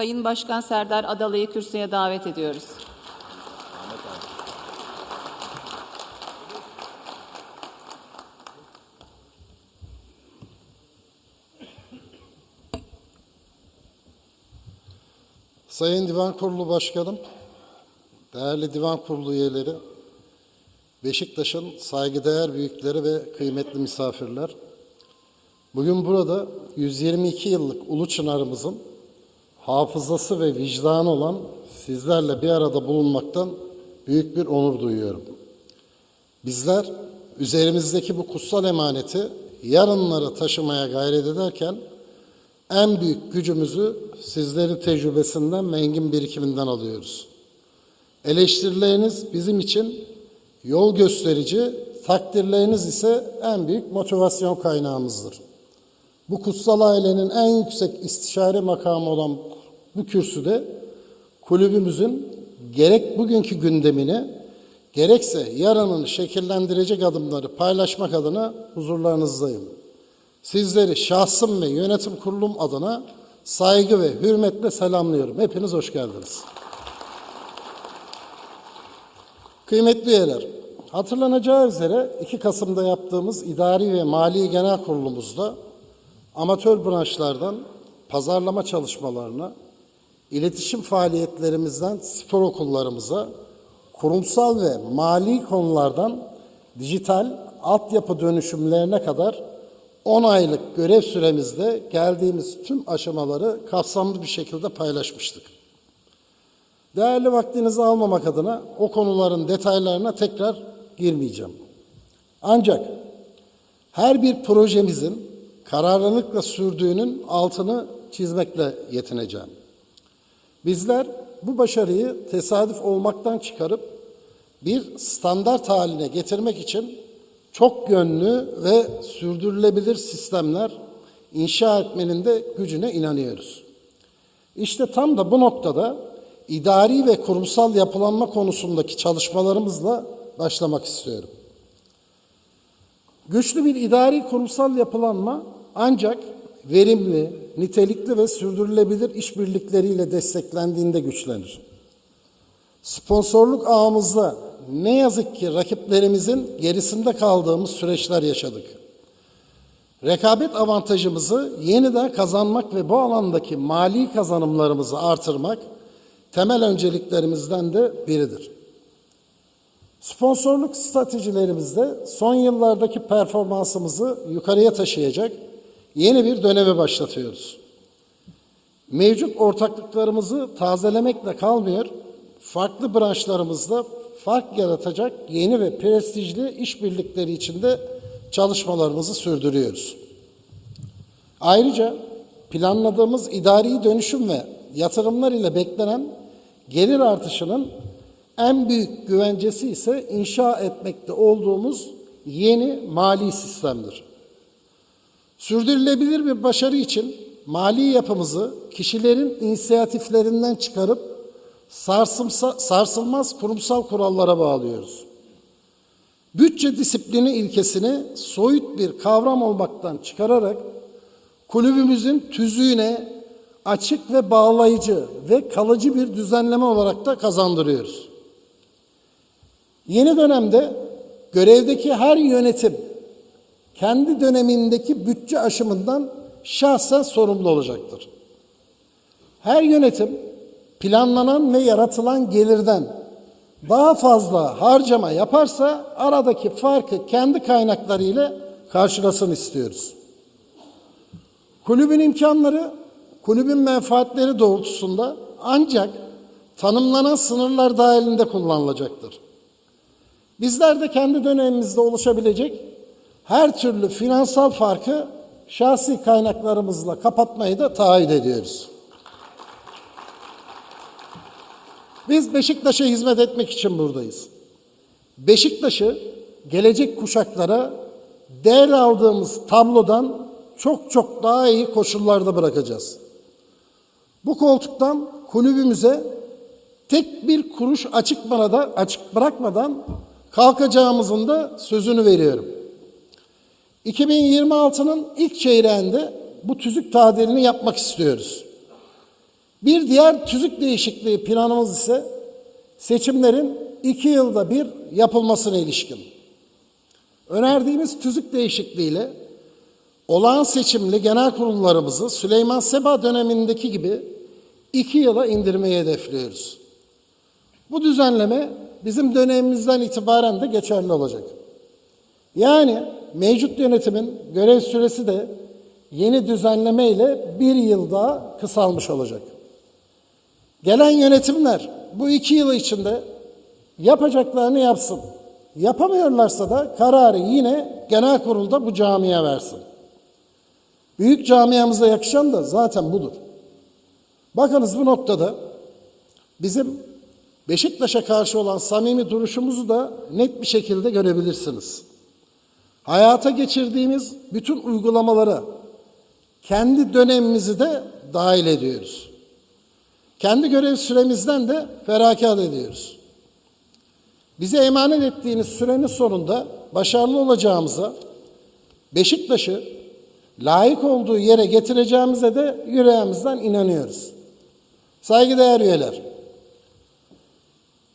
Sayın Başkan Serdar Adalı'yı kürsüye davet ediyoruz. Sayın Divan Kurulu Başkanım, değerli Divan Kurulu üyeleri, Beşiktaş'ın saygıdeğer büyükleri ve kıymetli misafirler, bugün burada 122 yıllık Ulu Çınar'ımızın hafızası ve vicdanı olan sizlerle bir arada bulunmaktan büyük bir onur duyuyorum. Bizler üzerimizdeki bu kutsal emaneti yarınlara taşımaya gayret ederken en büyük gücümüzü sizlerin tecrübesinden ve engin birikiminden alıyoruz. Eleştirileriniz bizim için yol gösterici, takdirleriniz ise en büyük motivasyon kaynağımızdır. Bu kutsal ailenin en yüksek istişare makamı olan bu kürsüde kulübümüzün gerek bugünkü gündemini gerekse yarının şekillendirecek adımları paylaşmak adına huzurlarınızdayım. Sizleri şahsım ve yönetim kurulum adına saygı ve hürmetle selamlıyorum. Hepiniz hoş geldiniz. Kıymetli üyeler, hatırlanacağı üzere 2 Kasım'da yaptığımız idari ve mali genel kurulumuzda amatör branşlardan pazarlama çalışmalarına, iletişim faaliyetlerimizden spor okullarımıza, kurumsal ve mali konulardan dijital altyapı dönüşümlerine kadar 10 aylık görev süremizde geldiğimiz tüm aşamaları kapsamlı bir şekilde paylaşmıştık. Değerli vaktinizi almamak adına o konuların detaylarına tekrar girmeyeceğim. Ancak her bir projemizin kararlılıkla sürdüğünün altını çizmekle yetineceğim. Bizler bu başarıyı tesadüf olmaktan çıkarıp bir standart haline getirmek için çok yönlü ve sürdürülebilir sistemler inşa etmenin de gücüne inanıyoruz. İşte tam da bu noktada idari ve kurumsal yapılanma konusundaki çalışmalarımızla başlamak istiyorum. Güçlü bir idari kurumsal yapılanma ancak verimli, nitelikli ve sürdürülebilir işbirlikleriyle desteklendiğinde güçlenir. Sponsorluk ağımızda ne yazık ki rakiplerimizin gerisinde kaldığımız süreçler yaşadık. Rekabet avantajımızı yeniden kazanmak ve bu alandaki mali kazanımlarımızı artırmak temel önceliklerimizden de biridir. Sponsorluk stratejilerimizde son yıllardaki performansımızı yukarıya taşıyacak yeni bir döneme başlatıyoruz. Mevcut ortaklıklarımızı tazelemekle kalmıyor, farklı branşlarımızda fark yaratacak yeni ve prestijli işbirlikleri içinde çalışmalarımızı sürdürüyoruz. Ayrıca planladığımız idari dönüşüm ve yatırımlar ile beklenen gelir artışının en büyük güvencesi ise inşa etmekte olduğumuz yeni mali sistemdir. Sürdürülebilir bir başarı için mali yapımızı kişilerin inisiyatiflerinden çıkarıp sarsımsa, sarsılmaz kurumsal kurallara bağlıyoruz. Bütçe disiplini ilkesini soyut bir kavram olmaktan çıkararak kulübümüzün tüzüğüne açık ve bağlayıcı ve kalıcı bir düzenleme olarak da kazandırıyoruz. Yeni dönemde görevdeki her yönetim kendi dönemindeki bütçe aşımından şahsen sorumlu olacaktır. Her yönetim planlanan ve yaratılan gelirden daha fazla harcama yaparsa aradaki farkı kendi kaynaklarıyla karşılasın istiyoruz. Kulübün imkanları, kulübün menfaatleri doğrultusunda ancak tanımlanan sınırlar dahilinde kullanılacaktır. Bizler de kendi dönemimizde oluşabilecek her türlü finansal farkı şahsi kaynaklarımızla kapatmayı da taahhüt ediyoruz. Biz Beşiktaş'a hizmet etmek için buradayız. Beşiktaş'ı gelecek kuşaklara değer aldığımız tablodan çok çok daha iyi koşullarda bırakacağız. Bu koltuktan kulübümüze tek bir kuruş açık bana açık bırakmadan kalkacağımızın da sözünü veriyorum. 2026'nın ilk çeyreğinde bu tüzük tadilini yapmak istiyoruz. Bir diğer tüzük değişikliği planımız ise seçimlerin iki yılda bir yapılmasına ilişkin. Önerdiğimiz tüzük değişikliğiyle olağan seçimli genel kurullarımızı Süleyman Seba dönemindeki gibi iki yıla indirmeyi hedefliyoruz. Bu düzenleme bizim dönemimizden itibaren de geçerli olacak. Yani mevcut yönetimin görev süresi de yeni düzenleme ile bir yıl daha kısalmış olacak. Gelen yönetimler bu iki yıl içinde yapacaklarını yapsın. Yapamıyorlarsa da kararı yine genel kurulda bu camiye versin. Büyük camiamıza yakışan da zaten budur. Bakınız bu noktada bizim Beşiktaş'a karşı olan samimi duruşumuzu da net bir şekilde görebilirsiniz. Hayata geçirdiğimiz bütün uygulamalara kendi dönemimizi de dahil ediyoruz. Kendi görev süremizden de feragat ediyoruz. Bize emanet ettiğiniz sürenin sonunda başarılı olacağımıza, Beşiktaş'ı layık olduğu yere getireceğimize de yüreğimizden inanıyoruz. Saygıdeğer üyeler,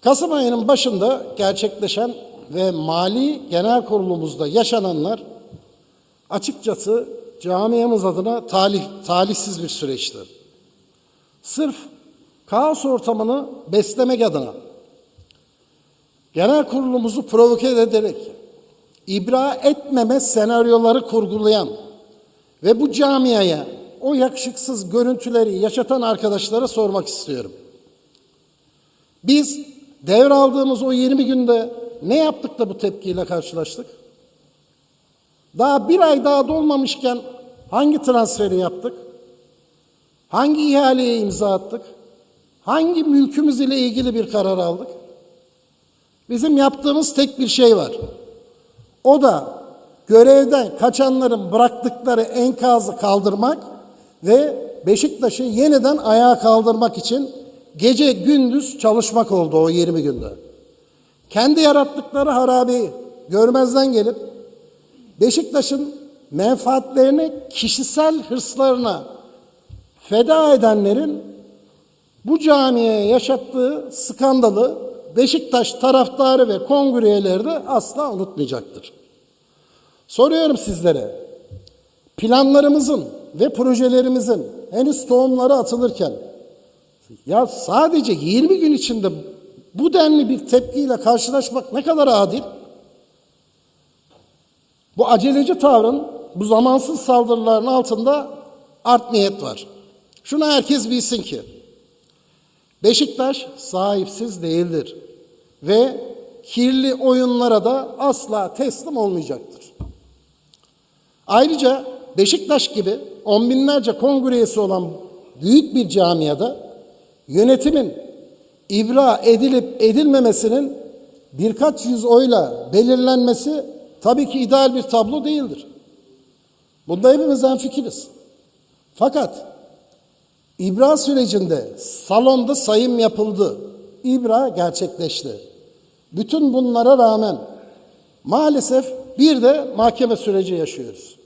Kasım ayının başında gerçekleşen ve mali genel kurulumuzda yaşananlar açıkçası camiamız adına talih, talihsiz bir süreçti. Sırf kaos ortamını beslemek adına genel kurulumuzu provoke ederek ibra etmeme senaryoları kurgulayan ve bu camiaya o yakışıksız görüntüleri yaşatan arkadaşlara sormak istiyorum. Biz devraldığımız o 20 günde ne yaptık da bu tepkiyle karşılaştık? Daha bir ay daha dolmamışken hangi transferi yaptık? Hangi ihaleye imza attık? Hangi mülkümüz ile ilgili bir karar aldık? Bizim yaptığımız tek bir şey var. O da görevden kaçanların bıraktıkları enkazı kaldırmak ve Beşiktaş'ı yeniden ayağa kaldırmak için gece gündüz çalışmak oldu o 20 günde. Kendi yarattıkları harabeyi görmezden gelip Beşiktaş'ın menfaatlerini kişisel hırslarına feda edenlerin bu camiye yaşattığı skandalı Beşiktaş taraftarı ve kongre de asla unutmayacaktır. Soruyorum sizlere, planlarımızın ve projelerimizin henüz tohumları atılırken ya sadece 20 gün içinde bu denli bir tepkiyle karşılaşmak ne kadar adil? Bu aceleci tavrın, bu zamansız saldırıların altında art niyet var. Şunu herkes bilsin ki, Beşiktaş sahipsiz değildir ve kirli oyunlara da asla teslim olmayacaktır. Ayrıca Beşiktaş gibi on binlerce kongre üyesi olan büyük bir camiada yönetimin ibra edilip edilmemesinin birkaç yüz oyla belirlenmesi tabii ki ideal bir tablo değildir. Bunda hepimiz hemfikiriz. Fakat İbra sürecinde salonda sayım yapıldı. İbra gerçekleşti. Bütün bunlara rağmen maalesef bir de mahkeme süreci yaşıyoruz.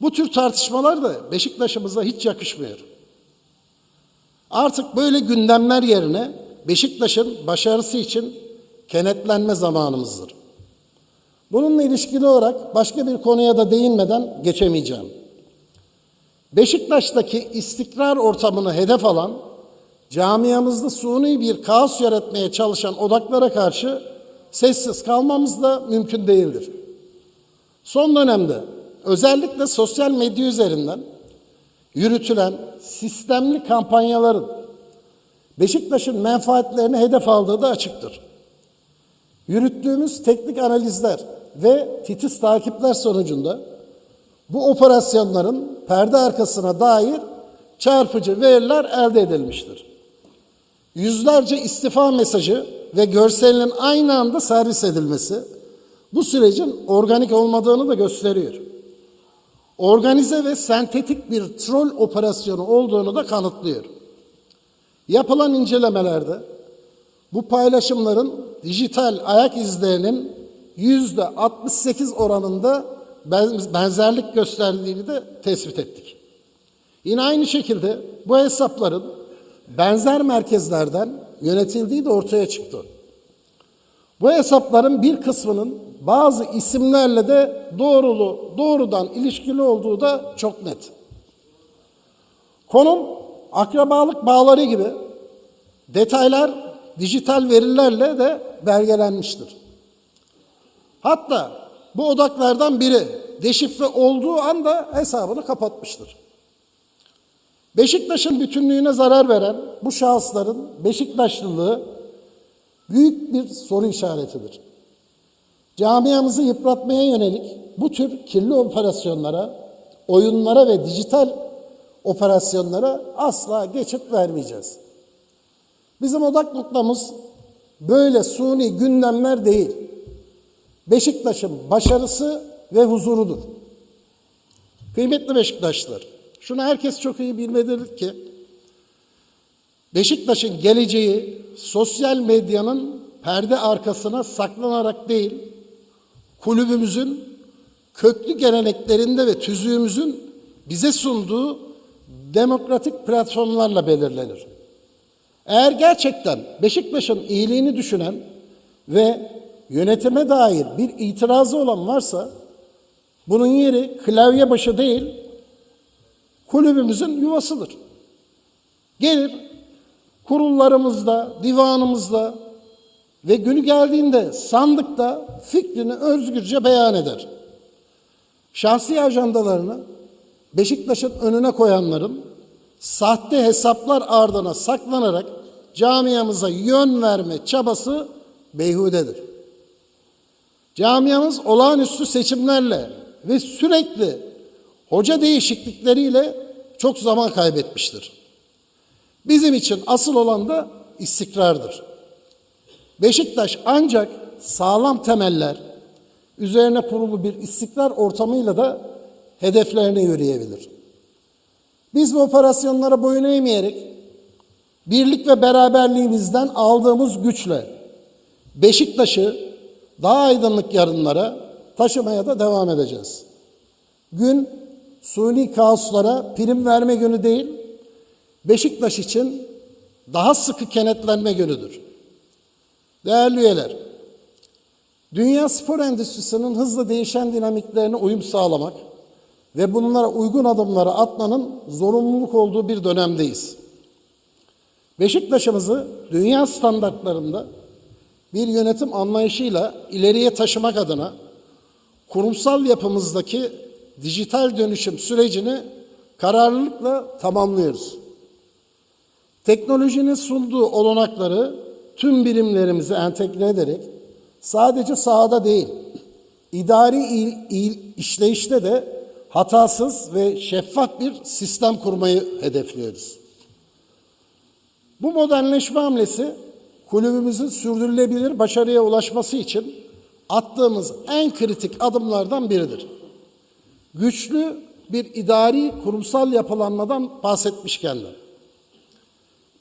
Bu tür tartışmalar da Beşiktaş'ımıza hiç yakışmıyor. Artık böyle gündemler yerine Beşiktaş'ın başarısı için kenetlenme zamanımızdır. Bununla ilişkili olarak başka bir konuya da değinmeden geçemeyeceğim. Beşiktaş'taki istikrar ortamını hedef alan, camiamızda suni bir kaos yaratmaya çalışan odaklara karşı sessiz kalmamız da mümkün değildir. Son dönemde özellikle sosyal medya üzerinden yürütülen sistemli kampanyaların Beşiktaş'ın menfaatlerini hedef aldığı da açıktır. Yürüttüğümüz teknik analizler ve titiz takipler sonucunda bu operasyonların perde arkasına dair çarpıcı veriler elde edilmiştir. Yüzlerce istifa mesajı ve görselinin aynı anda servis edilmesi bu sürecin organik olmadığını da gösteriyor. Organize ve sentetik bir troll operasyonu olduğunu da kanıtlıyor. Yapılan incelemelerde bu paylaşımların dijital ayak izlerinin yüzde 68 oranında benzerlik gösterdiğini de tespit ettik. Yine aynı şekilde bu hesapların benzer merkezlerden yönetildiği de ortaya çıktı. Bu hesapların bir kısmının bazı isimlerle de doğrulu, doğrudan ilişkili olduğu da çok net. Konum akrabalık bağları gibi detaylar dijital verilerle de belgelenmiştir. Hatta bu odaklardan biri deşifre olduğu anda hesabını kapatmıştır. Beşiktaş'ın bütünlüğüne zarar veren bu şahısların Beşiktaşlılığı büyük bir soru işaretidir. Camiamızı yıpratmaya yönelik bu tür kirli operasyonlara, oyunlara ve dijital operasyonlara asla geçit vermeyeceğiz. Bizim odak noktamız böyle suni gündemler değil. Beşiktaş'ın başarısı ve huzurudur. Kıymetli Beşiktaşlılar, şunu herkes çok iyi bilmelidir ki Beşiktaş'ın geleceği sosyal medyanın perde arkasına saklanarak değil, kulübümüzün köklü geleneklerinde ve tüzüğümüzün bize sunduğu demokratik platformlarla belirlenir. Eğer gerçekten Beşiktaş'ın iyiliğini düşünen ve yönetime dair bir itirazı olan varsa bunun yeri klavye başı değil, kulübümüzün yuvasıdır. Gelir kurullarımızda, divanımızda ve günü geldiğinde sandıkta fikrini özgürce beyan eder. Şahsi ajandalarını Beşiktaş'ın önüne koyanların sahte hesaplar ardına saklanarak camiamıza yön verme çabası beyhudedir. Camiamız olağanüstü seçimlerle ve sürekli hoca değişiklikleriyle çok zaman kaybetmiştir. Bizim için asıl olan da istikrardır. Beşiktaş ancak sağlam temeller, üzerine kurulu bir istikrar ortamıyla da hedeflerine yürüyebilir. Biz bu operasyonlara boyun eğmeyerek birlik ve beraberliğimizden aldığımız güçle Beşiktaş'ı daha aydınlık yarınlara taşımaya da devam edeceğiz. Gün suni kaoslara prim verme günü değil, Beşiktaş için daha sıkı kenetlenme günüdür. Değerli üyeler, dünya spor endüstrisinin hızla değişen dinamiklerine uyum sağlamak ve bunlara uygun adımları atmanın zorunluluk olduğu bir dönemdeyiz. Beşiktaş'ımızı dünya standartlarında bir yönetim anlayışıyla ileriye taşımak adına kurumsal yapımızdaki dijital dönüşüm sürecini kararlılıkla tamamlıyoruz. Teknolojinin sunduğu olanakları tüm birimlerimize entegre ederek sadece sahada değil, idari il, il, işleyişte de hatasız ve şeffaf bir sistem kurmayı hedefliyoruz. Bu modernleşme hamlesi kulübümüzün sürdürülebilir başarıya ulaşması için attığımız en kritik adımlardan biridir. Güçlü bir idari kurumsal yapılanmadan bahsetmişken de.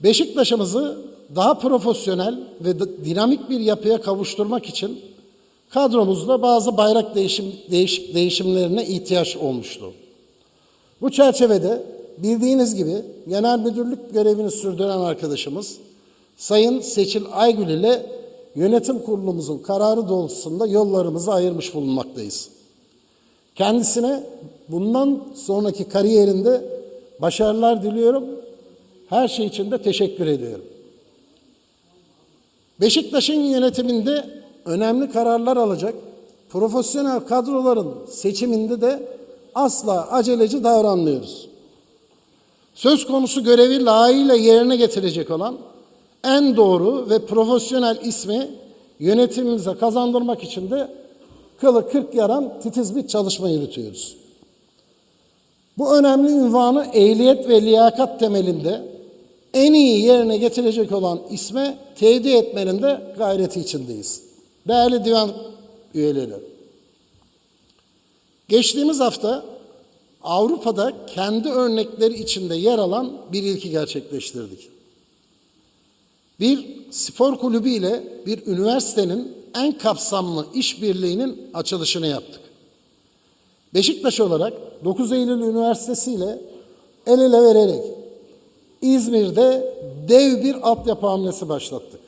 Beşiktaş'ımızı daha profesyonel ve dinamik bir yapıya kavuşturmak için kadromuzda bazı bayrak değişim, değiş, değişimlerine ihtiyaç olmuştu. Bu çerçevede bildiğiniz gibi genel müdürlük görevini sürdüren arkadaşımız Sayın Seçil Aygül ile yönetim kurulumuzun kararı doğrultusunda yollarımızı ayırmış bulunmaktayız. Kendisine bundan sonraki kariyerinde başarılar diliyorum. Her şey için de teşekkür ediyorum. Beşiktaş'ın yönetiminde önemli kararlar alacak, profesyonel kadroların seçiminde de asla aceleci davranmıyoruz. Söz konusu görevi layığıyla yerine getirecek olan en doğru ve profesyonel ismi yönetimimize kazandırmak için de kılı kırk yaran titiz bir çalışma yürütüyoruz. Bu önemli ünvanı ehliyet ve liyakat temelinde en iyi yerine getirecek olan isme tevdi etmenin de gayreti içindeyiz. Değerli divan üyeleri, geçtiğimiz hafta Avrupa'da kendi örnekleri içinde yer alan bir ilki gerçekleştirdik. Bir spor kulübü ile bir üniversitenin en kapsamlı işbirliğinin açılışını yaptık. Beşiktaş olarak 9 Eylül Üniversitesi ile el ele vererek İzmir'de dev bir altyapı hamlesi başlattık.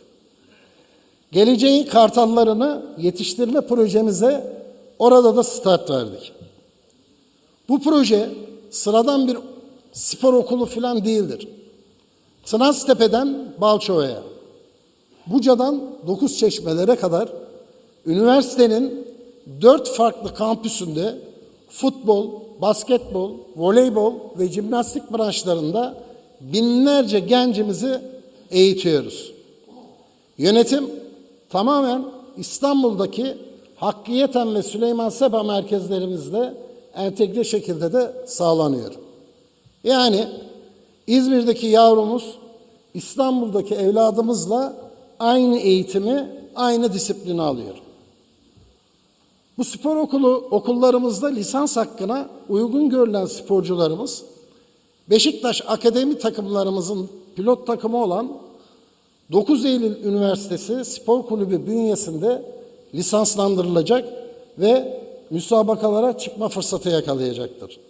Geleceğin kartallarını yetiştirme projemize orada da start verdik. Bu proje sıradan bir spor okulu falan değildir. Tınaztepe'den Balçova'ya, Buca'dan Dokuz Çeşmelere kadar üniversitenin dört farklı kampüsünde futbol, basketbol, voleybol ve jimnastik branşlarında binlerce gencimizi eğitiyoruz. Yönetim tamamen İstanbul'daki Hakkıyeten ve Süleyman Seba merkezlerimizle entegre şekilde de sağlanıyor. Yani İzmir'deki yavrumuz İstanbul'daki evladımızla aynı eğitimi, aynı disiplini alıyor. Bu spor okulu okullarımızda lisans hakkına uygun görülen sporcularımız Beşiktaş Akademi takımlarımızın pilot takımı olan 9 Eylül Üniversitesi Spor Kulübü bünyesinde lisanslandırılacak ve müsabakalara çıkma fırsatı yakalayacaktır.